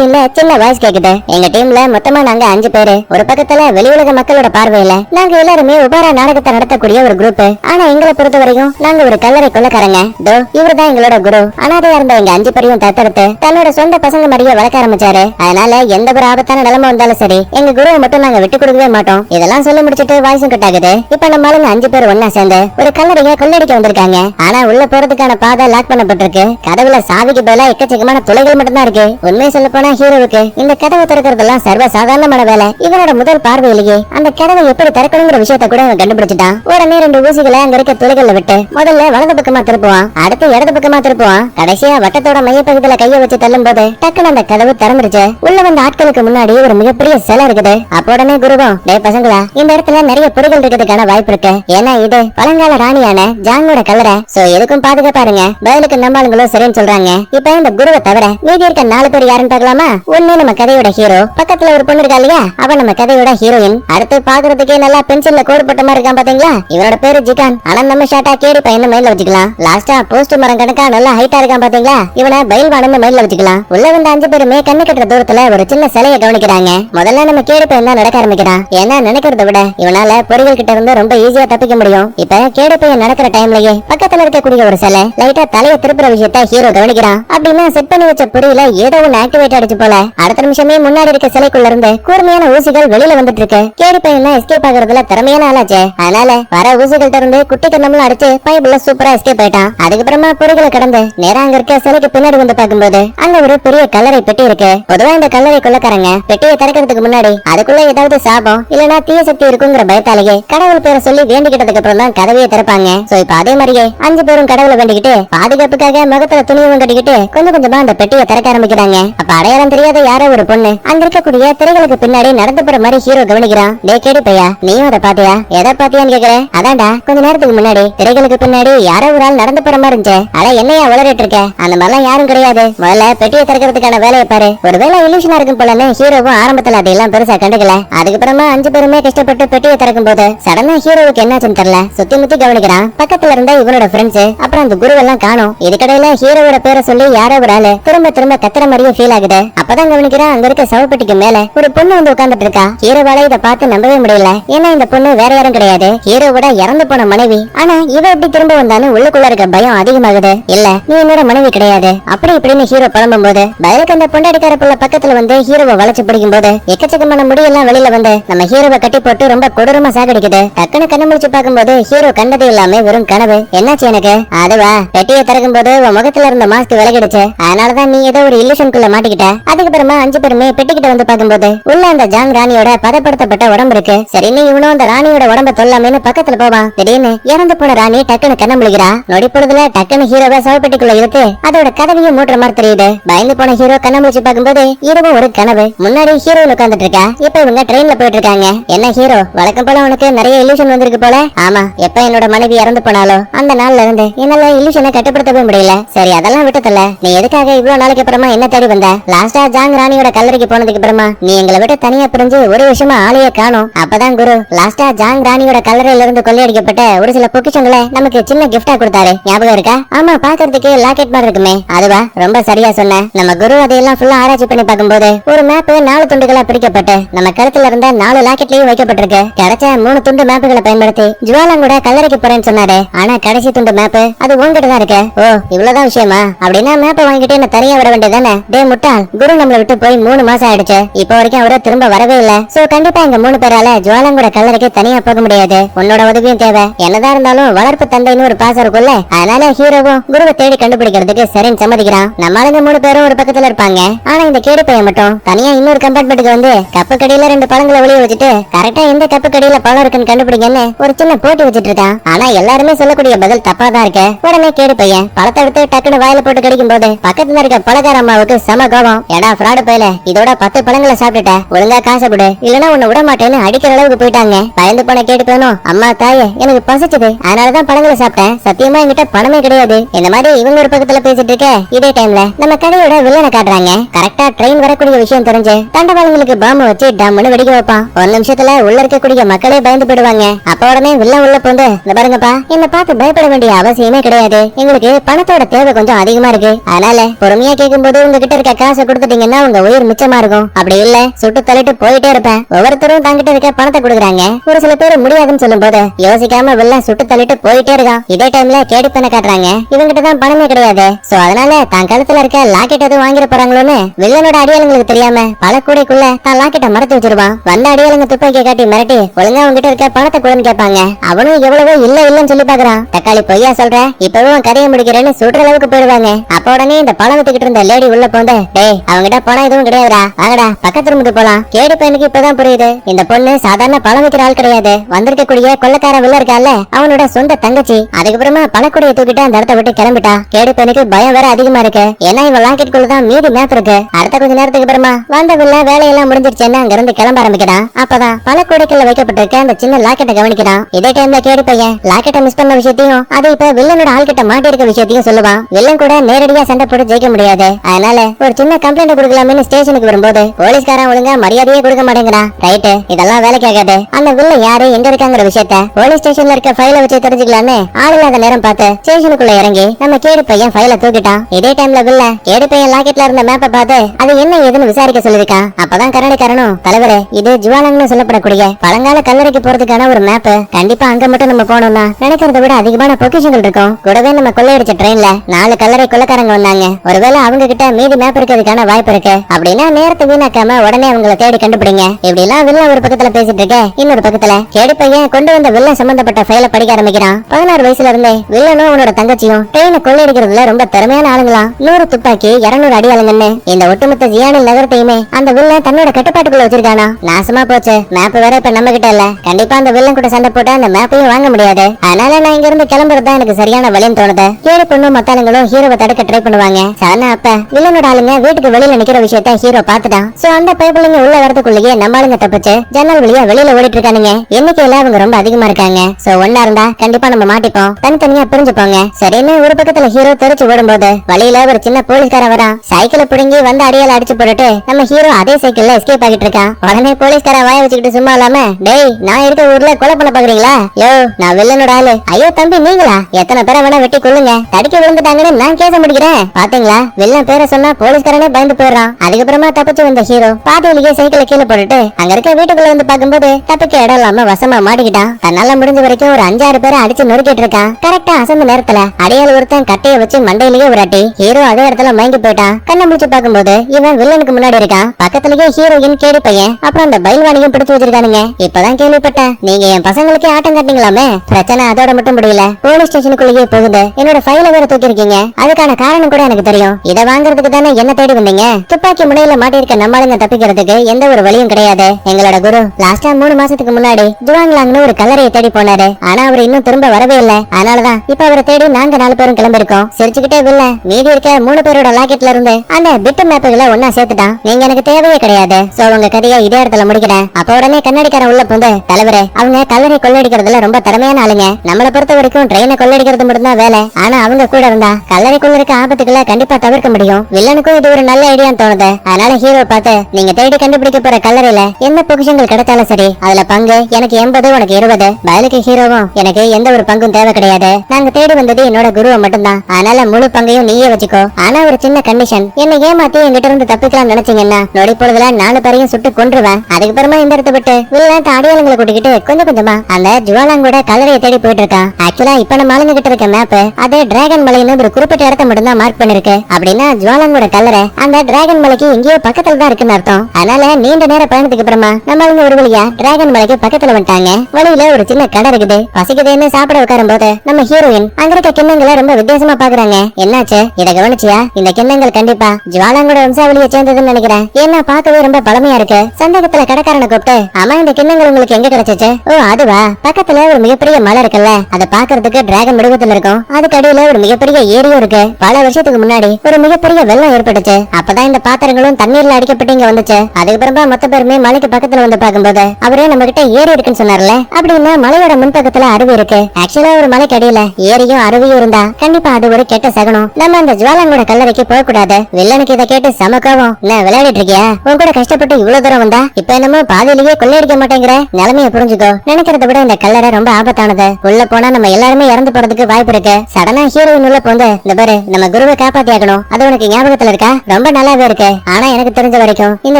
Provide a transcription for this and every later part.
சீன்ல சின்ன வாய்ஸ் கேக்குது. எங்க டீம்ல மொத்தமா நாங்க அஞ்சு பேரு. ஒரு பக்கத்துல வெளியுலக மக்களோட பார்வையில நாங்க எல்லாருமே உபாரா நாடகத்தை நடத்தக்கூடிய ஒரு குரூப் ஆனா எங்களை பொறுத்த வரைக்கும் நாங்க ஒரு கல்லறை கொள்ளக்காரங்க. தோ இவருதான் எங்களோட குரு. அனாதையா இருந்த எங்க அஞ்சு பேரையும் தத்தெடுத்து தன்னோட சொந்த பசங்க மாதிரியே வளர்க்க ஆரம்பிச்சாரு. அதனால எந்த ஒரு ஆபத்தான நிலைமை வந்தாலும் சரி எங்க குருவை மட்டும் நாங்க விட்டு கொடுக்கவே மாட்டோம். இதெல்லாம் சொல்லி முடிச்சிட்டு வாய்ஸும் கட் ஆகுது. இப்ப நம்ம ஆளுங்க அஞ்சு பேர் ஒன்னா சேர்ந்து ஒரு கல்லறையை கொள்ளடிக்க வந்திருக்காங்க. ஆனா உள்ள போறதுக்கான பாதை லாக் பண்ணப்பட்டிருக்கு. கதவுல சாவிக்கு பதிலா எக்கச்சக்கமான துளைகள் மட்டும்தான் இருக்கு. உண்மையை சொல்ல போனா ஹீரோவுக்கு இந்த கதவை திறக்கிறதெல்லாம் சர்வ சாதாரணமான வேலை. இவனோட முதல் பார்வையிலேயே அந்த கதவை எப்படி திறக்கணுங்கிற விஷயத்த கூட அவன் கண்டுபிடிச்சிட்டான். உடனே ரெண்டு ஊசிகளை அங்க இருக்க துளைகள்ல விட்டு முதல்ல வலது பக்கமா திருப்புவான். அடுத்து இடது பக்கமா திருப்புவான். கடைசியா வட்டத்தோட மையப்பகுதியில கைய வச்சு தள்ளும் போது டக்குனு அந்த கதவு திறந்துருச்சு. உள்ள வந்த ஆட்களுக்கு முன்னாடி ஒரு மிகப்பெரிய சிலை இருக்குது. அப்ப உடனே குருவம் டே பசங்களா இந்த இடத்துல நிறைய பொருட்கள் இருக்கிறதுக்கான வாய்ப்பு இருக்கு. ஏன்னா இது பழங்கால ராணியான ஜாங்கோட கல்லறை. சோ எதுக்கும் பாதுகாப்பாருங்க பதிலுக்கு நம்பாளுங்களும் சரின்னு சொல்றாங்க. இப்ப இந்த குருவை தவிர மீதி இருக்க நாலு பேர் யாருன்னு பார்க்கலாமா? ஒண்ணு நம்ம கதையோட ஹீரோ பக்கத்துல ஒரு பொண்ணு இருக்கா இல்லையா? அவ நம்ம கதையோட ஹீரோயின் அடுத்து பாக்குறதுக்கே நல்லா பென்சில்ல கோடு போட்ட மாதிரி இருக்கான் பாத்தீங்களா? இவரோட பேரு ஜிகான். ஆனா நம்ம ஷாட்டா கேடி பையன் மைண்ட்ல வச்சுக்கலாம். லாஸ்டா போஸ்ட் மரம் கணக்கா நல்லா ஹைட்டா இருக்கான் பாத்தீங்களா? இவனை பயில்வானு மைண்ட்ல வச்சுக்கலாம். உள்ள வந்த அஞ்சு பேருமே கண்ணு கட்டுற தூரத்துல ஒரு சின்ன சிலையை கவனிக்கிறாங்க. முதல்ல நம்ம கேடி பையன் தான் நடக்க ஆரம்பிக்கிறான். ஏன்னா நினைக்கிறத விட இவனால பொறிகள் கிட்ட இருந்து ரொம்ப ஈஸியா தப்பிக்க முடியும். இப்ப கேடி பையன் நடக்கிற டைம்லயே பக்கத்துல இருக்கக்கூடிய ஒரு சிலை லைட்டா தலைய திருப்புற விஷயத்த ஹீரோ கவனிக்கிறான். அப்படின்னா செட் பண்ணி வச்ச பொறியில ஏதோ ஒன்னு ஆக்டிவேட் ஆயிடுச்சு போல. அடுத்த நிமிஷமே முன்னாடி இருக்க சிலைக்குள்ள இருந்து கூர்மையான ஊசிகள் வெளியில வந்துட்டு இருக்கு கேடி பையன் தான் எஸ்கேப் ஆகுறதுல திறமையான ஆளாச்சே அதனால வர ஊசிகள்ட்ட இருந்து குட்டி கண்ணம்லாம் அடிச்சு பைபிள்ல சூப்பரா எஸ்கேப் ஆயிட்டான். அதுக்கப்புறமா பொறிகளை கடந்து நேரா அங்க இருக்க சிலைக்கு பின்னாடி வந்து பார்க்கும்போது அங்க ஒரு பெரிய கல்லறை பெட்டி இருக்கு. பொதுவா இந்த கல்லறை கொள்ளக்காரங்க பெட்டியை திறக்கிறதுக்கு முன்னாடி அதுக்குள்ள ஏதாவது சாபம் இல்லனா தீய சக்தி இருக்குங்கிற பயத்தாலேயே கடவுள் பேரை சொல்லி வேண்டிக்கிட்டதுக்கு அப்புறம் தான் கதவையை திறப்பாங்க. சோ இப்ப அதே மாதிரியே அஞ்சு பேரும் கடவுளை வேண்டிக்கிட்டு பாதுகாப்புக்காக முகத்துல துணியும் கட்டிக்கிட்டு கொஞ்சம் கொஞ்சமா அந்த பெட்டியை திறக்க ஆரம்பிக்கிறாங்க. அப்ப அடையாளம் தெரியாத யாரோ ஒரு பொண்ணு. அங்க இருக்கக்கூடிய திரைகளுக்கு பின்னாடி நடந்து போற மாதிரி ஹீரோ கவனிக்கிறான். டே கேடி பையா. நீயும் அதை பாத்தியா? எதை பாத்தியான்னு கேக்குற? அதான்டா. கொஞ்ச நேரத்துக்கு முன்னாடி திரைகளுக்கு பின்னாடி யாரோ ஒரு ஆள் நடந்து போற மாதிரி இருந்துச்சு. அட என்னையா உளறிட்டு இருக்க? அந்த மாதிரிலாம் யாரும் கிடையாது. முதல்ல பெட்டியை திறக்கிறதுக்கான வேலையை பாரு. ஒருவேளை இலூஷனா இருக்கும் போலன்னு ஹீரோவும் ஆரம்பத்துல அதையெல்லாம் பெருசா கண்டுக்கல. அதுக்கப்புறமா அஞ்சு பேருமே கஷ்டப்பட்டு பெட்டியை திறக்கும் போது சடனா ஹீரோவுக்கு என்னாச்சுன்னு தெரியல. சுத்தி முத்தி கவனிக்கிறான். பக்கத்துல இருந்த இவனோட ஃப்ரெண்ட்ஸ் அப்புறம் அந்த குருவெல்லாம் காணும். இதுக்கடையில ஹீரோவோட பேரை சொல்லி யாரோ ஒரு ஆளு திரும்ப திரும்ப கத்துற மாதிரியே ஃபீல் ஆகுது. அப்பதான் கவனிக்கிறா அங்க இருக்க சவப்பட்டிக்கு மேல ஒரு பொண்ணு வந்து உட்கார்ந்துட்டு இருக்கா ஹீரோவால இதை பார்த்து நம்பவே முடியல. ஏன்னா இந்த பொண்ணு வேற யாரும் கிடையாது. ஹீரோவோட இறந்து போன மனைவி. ஆனா இவ எப்படி திரும்ப வந்தாலும் உள்ளுக்குள்ள இருக்க பயம் அதிகமாகுது. இல்ல நீ என்னோட மனைவி கிடையாது. அப்படி இப்படின்னு ஹீரோ புலம்பும் போது பதிலுக்கு அந்த பொண்டாடிக்கார புள்ள பக்கத்துல வந்து ஹீரோவை வளைச்சு பிடிக்கும் போது எக்கச்சக்கமான முடியெல்லாம் வெளியில வந்து நம்ம ஹீரோவை கட்டி போட்டு ரொம்ப கொடூரமா சாகடிக்குது. டக்குன்னு கண்ணு முடிச்சு பார்க்கும்போது ஹீரோ கண்டது எல்லாமே வெறும் கனவு. என்னாச்சு எனக்கு? அதுவா பெட்டியை திறக்கும் போது உன் முகத்துல இருந்த மாஸ்க் விலகிடுச்சு. அதனாலதான் நீ ஏதோ ஒரு இல்லுஷனுக்குள்ள மாட்டிக்கிட்ட. அதுக்கப்புறமா அஞ்சு பேருமே பெட்டிக்கிட்ட வந்து பார்க்கும்போது உள்ள அந்த ஜாங் ராணியோட பதப்படுத்தப்பட்ட உடம்பு இருக்கு. சரின்னு இவனும் அந்த ராணியோட உடம்ப தொல்லாமேன்னு பக்கத்துல போவான் திடீர்னு இறந்து போன ராணி டக்குன்னு கண்ண முழுகிறா நொடி பொழுதுல டக்குன்னு ஹீரோவை சவப்பெட்டிக்குள்ள இழுத்து அதோட கதவையும் மூட்டுற மாதிரி தெரியுது. பயந்து போன ஹீரோ கண்ண முழிச்சு பார்க்கும்போது இதுவும் ஒரு கனவு. முன்னாடி ஹீரோ உட்காந்துட்டு இருக்கா? இப்ப இவங்க ட்ரெயின்ல போயிட்டு இருக்காங்க. என்ன ஹீரோ? வழக்கம் போல உனக்கு நிறைய இல்லூஷன் வந்திருக்கு போல? ஆமா எப்ப என்னோட மனைவி இறந்து போனாலோ அந்த நாள்ல இருந்து என்னால இல்லூஷனை கட்டுப்படுத்தவே முடியல. சரி அதெல்லாம் விட்டதில்ல. நீ எதுக்காக இவ்வளவு நாளைக்கு அப்புறமா என்ன தேடி வந்த? லாஸ்டா ஜாங் ராணியோட கல்லறைக்கு போனதுக்கு அப்புறமா நீ எங்களை விட்டு தனியா பிரிஞ்சு ஒரு விஷயமா ஆளையே காணும். அப்பதான் குரு லாஸ்டா ஜாங் ராணியோட கல்லறையில இருந்து கொள்ளையடிக்கப்பட்ட ஒரு சில பொக்கிஷங்களை நமக்கு சின்ன கிஃப்டா கொடுத்தாரு. ஞாபகம் இருக்கா? ஆமா பாக்குறதுக்கு லாக்கெட் மாதிரி இருக்குமே. அதுவா? ரொம்ப சரியா சொன்ன. நம்ம குரு அதையெல்லாம் ஃபுல்லா ஆராய்ச்சி பண்ணி பார்க்கும்போது ஒரு மேப் நாலு துண்டுகளா பிரிக்கப்பட்டு நம்ம கழுத்துல இருந்த நாலு லாக்கெட்லயும் வைக்கப்பட்டிருக்கு. கிடைச்ச மூணு துண்டு மேப்புகளை பயன்படுத்தி ஜுவாலங்கூட கல்லறைக்கு போறேன்னு சொன்னாரு. ஆனா கடைசி துண்டு மேப் அது உங்ககிட்ட தான் இருக்கு. ஓ இவ்வளவுதான் விஷயமா? அப்படின்னா மேப்பை வாங்கிட்டு என்ன தனியா விட வேண்டியதானே டே முட்டாள். குரு நம்மள விட்டு போய் மூணு மாசம் ஆயிடுச்சு. இப்போ வரைக்கும் அவரை திரும்ப வரவே இல்ல. சோ கண்டிப்பா எங்க மூணு பேரால ஜுவாலங்கூட கல்லறைக்கு தனியா போக முடியாது. உன்னோட உதவியும் தேவை. என்னதான் இருந்தாலும் வளர்ப்பு தந்தைன்னு ஒரு பாசம் இருக்கும்ல? அதனால ஹீரோவும் குருவை தேடி கண்டுபிடிக்கிறதுக்கு சரின்னு சம்மதிக்கிறான். நம்மளுங்க மூணு பேரும் ஒரு பக்கத்துல இருப்பாங்க. ஆனா இந்த கேடு பையன் மட்டும் தனியா இன்னொரு கம்பார்ட்மெண்ட்டுக்கு வந்து கப்பு கடையில ரெண்டு பழங்களை ஒளிய வச்சுட்டு கரெக்டா எந்த கப்பு கடையில பழம் இருக்குன்னு கண்டுபிடிங்கன்னு ஒரு சின்ன போட்டி வச்சிட்டு இருக்கான். ஆனா எல்லாருமே சொல்லக்கூடிய பதில் தப்பா தான் இருக்கு. உடனே கேடு பையன் பழத்தை எடுத்து டக்குன்னு வாயில போட்டு கடிக்கும் போது பக்கத்துல இருக்க பழக்கார அம்மாவுக்கு சம கோபம். ஏடா ஃப்ராடு பையல இதோட பத்து பழங்களை சாப்பிட்டுட்ட. ஒழுங்கா காசை விடு இல்லனா உன்னை விட மாட்டேன்னு அடிக்கிற அளவுக்கு போயிட்டாங்க. பயந்து போன கேட்டு போனோம் அம்மா தாயே எனக்கு பசிச்சது. அதனாலதான் பழங்களை சாப்பிட்டேன். சத்தியமா என்கிட்ட பணமே கிடையாது. இந்த மாதிரி இவங்க ஒரு பக்கத்துல பேசிட்டு இருக்க இதே டைம்ல நம்ம கடையோட வில்லனை காட்டுறாங்க. கரெக்டா ட்ரெயின் வரக்கூடிய விஷயம் தெரிஞ்சு தண்டவாளங்களுக்கு பாம்பு வச்சு டம்னு வெடிக்க வைப்பான். ஒரு நிமிஷத்துல உள்ள இருக்கக்கூடிய மக்களே பயந்து போயிடுவாங்க. அப்ப உடனே வில்லன் உள்ள போந்து இந்த பாருங்கப்பா என்ன பார்த்து பயப்பட வேண்டிய அவசியமே கிடையாது. எங்களுக்கு பணத்தோட தேவை கொஞ்சம் அதிகமா இருக்கு. அதனால பொறுமையா கேட்கும் போது உங்ககிட்ட இருக்க காசை கொடுத்துட்டீங்கன்னா உங்க உயிர் மிச்சமா இருக்கும். அப்படி இல்ல சுட்டு தள்ளிட்டு போயிட்டே இருப்பேன். ஒவ்வொருத்தரும் தங்கிட்ட இருக்க பணத்தை கொடுக்குறாங்க. ஒரு சில பேர் முடியாதுன்னு சொல்லும் போது யோசிக்காம வில்லன் சுட்டு தள்ளிட்டு போயிட்டே இருக்கான். இதே டைம்ல கேடி பண்ண காட்டுறாங்க. இவங்கிட்ட தான் பணமே கிடையாது. சோ அதனால தான் கழுத்துல இருக்க லாக்கெட் எதுவும் வாங்கிட போறாங்களோன்னு வில்லனோட அடியாளங்களுக்கு தெரியாம பல கூடைக்குள்ள தான் லாக்கெட்டை மறைச்சு வச்சிருவான் வந்த அடியாளங்க துப்பாக்கியை காட்டி மிரட்டி ஒழுங்கா உங்ககிட்ட இருக்க பணத்தை கொடுன்னு கேட்பாங்க. அவனும் எவ்வளவோ இல்ல இல்லன்னு சொல்லி பாக்குறான் தக்காளி பொய்யா சொல்ற? இப்பவும் கதையை முடிக்கிறேன்னு சுடுற அளவுக்கு போயிடுவாங்க. அப்ப உடனே இந்த பணம் வித்துக்கிட்டு இருந்த லேடி உள்ள போந்த டேய் அவங்கிட்ட பணம் எதுவும் கிடையாதுடா. வாங்கடா பக்கத்து ரூமுக்கு போலாம். கேடு பையனுக்கு இப்பதான் புரியுது. இந்த பொண்ணு சாதாரண பணம் வைக்கிற ஆள் கிடையாது. வந்திருக்கக்கூடிய கொள்ளக்கார வில்ல இருக்கால அவனோட சொந்த தங்கச்சி. அதுக்கப்புறமா பழக்கூடிய தூக்கிட்டு அந்த இடத்த விட்டு கிளம்பிட்டா. கேடு பையனுக்கு பயம் வேற அதிகமா இருக்கு. ஏன்னா இவன் லாக்கெட் தான் மீதி மேப் இருக்கு. அடுத்த கொஞ்ச நேரத்துக்கு அப்புறமா வந்த வில்ல வேலையெல்லாம் முடிஞ்சிருச்சுன்னு அங்க இருந்து கிளம்ப ஆரம்பிக்கிறான். அப்பதான் பல கூடைக்குள்ள வைக்கப்பட்டிருக்க அந்த சின்ன லாக்கெட்டை கவனிக்கிறான். இதே டைம்ல கேடு பையன் லாக்கெட்டை மிஸ் பண்ண விஷயத்தையும் அது இப்ப வில்லனோட ஆள்கிட்ட மாட்டி இருக்க விஷயத்தையும் சொல்லுவான். வில்லன் கூட நேரடியா சண்டை போட்டு ஜெயிக்க முடியாது. அதனால ஒரு சின்ன கம்ப்ளைண்ட் கொடுக்கலாம்னு ஸ்டேஷனுக்கு வரும்போது போலீஸ்காரன் ஒழுங்கா மரியாதையே கொடுக்க மாட்டேங்கிறான். ரைட்டு இதெல்லாம் வேலைக்கு ஆகாது. அந்த வில்ல யாரு? எங்க இருக்காங்கிற விஷயத்த போலீஸ் ஸ்டேஷன்ல இருக்க ஃபைல வச்சு தெரிஞ்சுக்கலாமே. ஆள் இல்லாத நேரம் பார்த்து ஸ்டேஷனுக்குள்ள இறங்கி நம்ம கேடு பையன் ஃபைல தூக்கிட்டான். இதே டைம்ல வில்ல கேடு பையன் லாக்கெட்ல இருந்த மேப்பை பார்த்து அது என்ன ஏதுன்னு விசாரிக்க சொல்லிருக்கான் அப்பதான் கரடிக்காரனும் தலைவரே இது ஜுவாலங்னு சொல்லப்படக்கூடிய பழங்கால கல்லறைக்கு போறதுக்கான ஒரு மேப் கண்டிப்பா அங்க மட்டும் நம்ம போனோம்னா நினைக்கிறத விட அதிகமான பொக்கிஷங்கள் இருக்கும். கூடவே நம்ம கொள்ளையடிச்ச ட்ரெயின்ல நாலு கல்லறை கொள்ளக்காரங்க வந்தாங்க. ஒருவேளை அவங்க கிட்ட மீதி மேப் இருக்கிறது கிடைக்கிறதுக்கான வாய்ப்பு இருக்கு? அப்படின்னா நேரத்தை வீணாக்காம உடனே அவங்கள தேடி கண்டுபிடிங்க. இப்படி எல்லாம் வில்ல ஒரு பக்கத்துல பேசிட்டு இருக்க இன்னொரு பக்கத்துல. கேடு பையன் கொண்டு வந்த வில்ல சம்பந்தப்பட்ட ஃபைல படிக்க ஆரம்பிக்கிறான். பதினாறு வயசுல இருந்தே வில்லனும் அவனோட தங்கச்சியும் ட்ரெயினை கொள்ளையடிக்கிறதுல ரொம்ப திறமையான ஆளுங்களா நூறு துப்பாக்கி இருநூறு அடி ஆளுங்கன்னு இந்த ஒட்டுமொத்த ஜியானில் நகரத்தையுமே அந்த வில்ல தன்னோட கட்டுப்பாட்டுக்குள்ள வச்சிருக்கானா? நாசமா போச்சு. மேப் வேற இப்ப நம்ம கிட்ட இல்ல. கண்டிப்பா அந்த வில்லன் கூட சண்டை போட்டு அந்த மேப்பையும் வாங்க முடியாது. அதனால நான் இங்க இருந்து கிளம்புறது தான் எனக்கு சரியான வழியும் தோணுது. ஏழு பொண்ணும் மத்தாளுங்களும் ஹீரோவை தடுக்க ட்ரை பண்ணுவாங்க. சரணா அப்ப வில்லனோட ஆளுங்க வீட்டு வீட்டுக்கு வெளியில நிக்கிற விஷயத்த ஹீரோ பாத்துட்டான் சோ அந்த பைப்பிள்ளைங்க உள்ள வரதுக்குள்ளேயே நம்மளுங்க தப்பிச்சு ஜன்னல் வழியா வெளியில ஓடிட்டு இருக்கானுங்க எண்ணிக்கையில அவங்க ரொம்ப அதிகமா இருக்காங்க. சோ ஒன்னா இருந்தா கண்டிப்பா நம்ம மாட்டிப்போம். தனித்தனியா பிரிஞ்சு போங்க. சரின்னு ஒரு பக்கத்துல ஹீரோ தெரிச்சு ஓடும்போது வழியில ஒரு சின்ன போலீஸ்கார வரா சைக்கிளை புடுங்கி வந்து அடியால அடிச்சு போட்டுட்டு நம்ம ஹீரோ அதே சைக்கிள்ல எஸ்கேப் ஆகிட்டு இருக்கான். உடனே போலீஸ்கார வாய வச்சுக்கிட்டு சும்மா இல்லாம டேய் நான் இருக்க ஊர்ல கொலை பண்ண பாக்குறீங்களா? யோ நான் வில்லனோட ஆளு. ஐயோ தம்பி நீங்களா? எத்தனை பேரை வேணா வெட்டி கொள்ளுங்க தடிக்க விழுந்துட்டாங்கன்னு நான் கேச முடிக்கிறேன். பாத்தீங்களா? வில்லன் பேரை சொன்னா போலீஸ்காரனே பயந்து போயிடுறான். அதுக்கப்புறமா தப்பிச்சு வந்த ஹீரோ பாதையிலேயே சைக்கிளை கீழே போட்டுட்டு அங்க இருக்க வீட்டுக்குள்ள வந்து பாக்கும்போது தப்பிக்க இடம் இல்லாம வசமா மாட்டிக்கிட்டான். தன்னால முடிஞ்ச வரைக்கும் ஒரு அஞ்சாறு பேரை அடிச்சு நொறுக்கிட்டு இருக்கான். கரெக்டா அசந்த நேரத்துல அடையாள ஒருத்தன் கட்டைய வச்சு மண்டையிலேயே ஒரு அட்டி ஹீரோ அதே இடத்துல மயங்கி போயிட்டான். கண்ணை முடிச்சு பாக்கும்போது இவன் வில்லனுக்கு முன்னாடி இருக்கான். பக்கத்துலயே ஹீரோயின் கேடி பையன். அப்புறம் அந்த பயில்வாணியும் பிடிச்சு வச்சிருக்கானுங்க. இப்பதான் கேள்விப்பட்டேன். நீங்க என் பசங்களுக்கு ஆட்டம் கட்டிங்களாமே? பிரச்சனை அதோட மட்டும் முடியல. போலீஸ் ஸ்டேஷனுக்குள்ளேயே போகுது. என்னோட ஃபைல வேற தூக்கிருக்கீங்க அதுக்கான காரணம் கூட எனக்கு தெரியும். இதை வாங்குறதுக்கு தானே என்ன தேடி இருந்தீங்க துப்பாக்கி முனையில மாட்டிருக்க நம்மளுங்க தப்பிக்கிறதுக்கு எந்த ஒரு வழியும் கிடையாது. எங்களோட குரு லாஸ்டா மூணு மாசத்துக்கு முன்னாடி ஜுவாங்லாங்னு ஒரு கல்லறையை தேடி போனாரு. ஆனா அவர் இன்னும் திரும்ப வரவே இல்ல. அதனாலதான் இப்ப அவரை தேடி நாங்க நாலு பேரும் கிளம்பிருக்கோம். சிரிச்சுக்கிட்டே வில்ல. மீதி இருக்க மூணு பேரோட லாக்கெட்ல இருந்து அந்த பிட்டு மேப்புகளை ஒன்னா சேர்த்துட்டான். நீங்க எனக்கு தேவையே கிடையாது. சோ உங்க கதையை இதே இடத்துல முடிக்கிறேன். அப்ப உடனே கண்ணாடிக்காரன் உள்ள புந்து தலைவரே அவங்க கல்லறை கொள்ளடிக்கிறதுல ரொம்ப திறமையான ஆளுங்க. நம்மளை பொறுத்த வரைக்கும் ட்ரெயினை கொள்ளடிக்கிறது மட்டும்தான் வேலை. ஆனா அவங்க கூட இருந்தா கல்லறைக்குள்ள இருக்க ஆபத்துக்களை கண்டிப்பா தவிர்க்க முடியும். வில்லனுக்கும் இது ஒரு நல்ல ஐடியான்னு தோணுது. அதனால ஹீரோ பார்த்து நீங்க தேடி கண்டுபிடிக்க போற கல்லறையில எந்த பொக்கிஷங்கள் கிடைச்சாலும் சரி அதுல பங்கு எனக்கு எண்பது உனக்கு இருபது. பதிலுக்கு ஹீரோவும் எனக்கு எந்த ஒரு பங்கும் தேவை கிடையாது. நாங்க தேடி வந்தது என்னோட குருவை மட்டும்தான். அதனால முழு பங்கையும் நீயே வச்சுக்கோ. ஆனா ஒரு சின்ன கண்டிஷன் என்ன ஏமாத்தி என்கிட்ட இருந்து தப்பிக்கலாம் நினைச்சீங்கன்னா நொடி பொழுதுல நாலு பேரையும் சுட்டு கொன்றுவேன். அதுக்கப்புறமா இந்த இடத்த விட்டு வில்லன் அடையாளங்களை கூட்டிக்கிட்டு கொஞ்சம் கொஞ்சமா அந்த ஜுவாலாங்கூட கல்லறையை தேடி போயிட்டு இருக்கான். ஆக்சுவலா இப்ப நம்ம ஆளுங்க கிட்ட இருக்க மேப் அது டிராகன் மலைன்னு ஒரு குறிப்பிட்ட இடத்த மட்டும் தான் மார்க் பண்ணிருக்கு. அப்படின்னா ஜுவாலாங்கோட கல்லறை அந்த டிராகன் மலைக்கு எங்கேயோ பக்கத்துல தான் இருக்குன்னு அர்த்தம். அதனால நீண்ட நேர பயணத்துக்கு அப்புறமா நம்ம அவங்க ஒரு வழியா டிராகன் மலைக்கு பக்கத்துல வந்துட்டாங்க. வழியில ஒரு சின்ன கடை இருக்குது. பசிக்குதுன்னு சாப்பிட உட்காரும் போது நம்ம ஹீரோயின் அங்க இருக்க கிண்ணங்களை ரொம்ப வித்தியாசமா பாக்குறாங்க. என்னாச்சு? இத கவனிச்சியா? இந்த கிண்ணங்கள் கண்டிப்பா ஜுவாலாங்கோட வம்சாவளிய சேர்ந்ததுன்னு நினைக்கிறேன். ஏன்னா பார்க்கவே ரொம்ப பழமையா இருக்கு. சந்தேகத்துல கடைக்காரனை கூப்பிட்டு ஆமா இந்த கிண்ணங்கள் உங்களுக்கு எங்க கிடைச்சிச்சு? ஓ அதுவா? பக்கத்துல ஒரு மிகப்பெரிய மலை இருக்குல்ல. அதை பாக்குறதுக்கு டிராகன் மிருகத்துல இருக்கும். அதுக்கு அடியில ஒரு மிகப்பெரிய ஏரியும் இருக்கு. பல வருஷத்துக்கு முன்னாடி ஒரு மிகப்பெரிய வெள்ளம் ஏற்பட்டுச்சு. அப்பதான் இந்த பாத்திரங்களும் தண்ணீர்ல அடிக்கப்பட்டு இங்க வந்துச்சு. அதுக்கப்புறமா மொத்த பேருமே மலைக்கு பக்கத்துல வந்து பாக்கும்போது அவரே நம்ம கிட்ட ஏரி இருக்குன்னு சொன்னார்ல. அப்படின்னா மலையோட முன்பக்கத்துல அருவி இருக்கு. ஆக்சுவலா ஒரு மலைக்கு அடியில ஏரியும் அருவியும் இருந்தா கண்டிப்பா அது ஒரு கெட்ட சகனம். நம்ம அந்த ஜுவாலங்கோட கல்லறைக்கு போக கூடாது வில்லனுக்கு இதை கேட்டு சமக்கவும் என்ன விளையாடிட்டு இருக்கியா? உன் கூட கஷ்டப்பட்டு இவ்வளவு தூரம் வந்தா இப்ப என்னமோ பாதியிலேயே கொள்ளையடிக்க மாட்டேங்கிற? நிலைமைய புரிஞ்சுக்கோ. நினைக்கிறத விட இந்த கல்லறை ரொம்ப ஆபத்தானது. உள்ள போனா நம்ம எல்லாருமே இறந்து போறதுக்கு வாய்ப்பு இருக்கு. சடனா ஹீரோயின் உள்ள போந்து இந்த பாரு நம்ம குருவை காப்பாத்தி ஆகணும் அது உனக்கு ஞாபகத்துல இருக்கா? ரொம்ப நல்லாவே இருக்கு. ஆனா எனக்கு தெரிஞ்ச வரைக்கும் இந்த